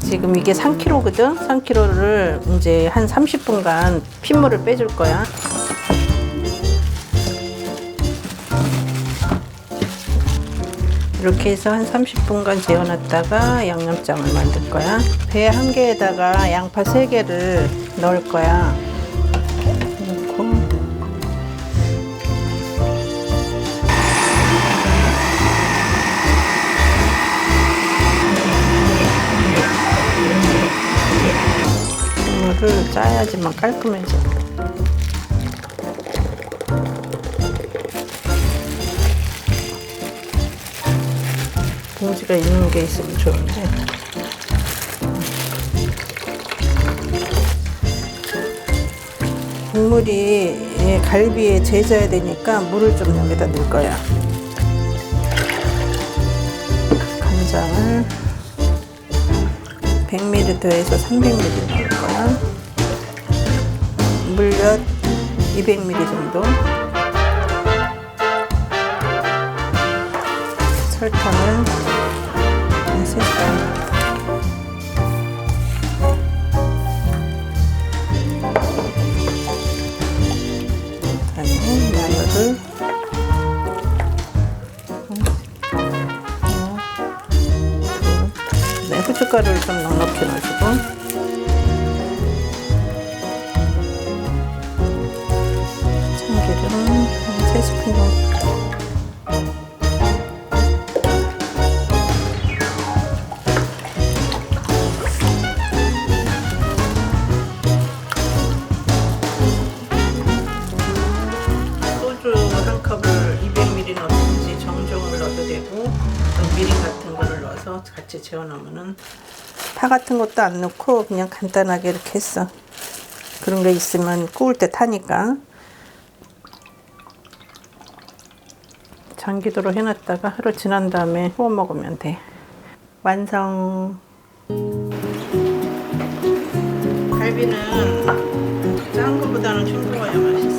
지금 이게 3kg거든? 3kg를 이제 한 30분간 핏물을 빼줄 거야. 이렇게 해서 한 30분간 재워놨다가 양념장을 만들 거야. 배 한 개에다가 양파 3개를 넣을 거야. 국물을 짜야지만 깔끔해져. 봉지가 있는 게 있으면 좋은데. 국물이 예, 갈비에 재져야 되니까 물을 좀 여기다 넣을 거야. 간장을 100ml 더해서 300ml 넣을 거야. 물엿 200ml 정도. 설탕을 한 3스푼. 그다음에 마늘을 네, 후춧가루를 좀 넉넉히 넣어주고 한 3스푼 정도 소주 한 컵을 200ml 넣든지 정종을 넣어도 되고 또 미림 같은 거를 넣어서 같이 재워 놓으면은 파 같은 것도 안 넣고 그냥 간단하게 이렇게 했어. 그런 게 있으면 구울 때 타니까. 장기도로 해놨다가 하루 지난 다음에 구워 먹으면 돼. 완성. 갈비는 짠 거보다는 싱거워야 맛있어.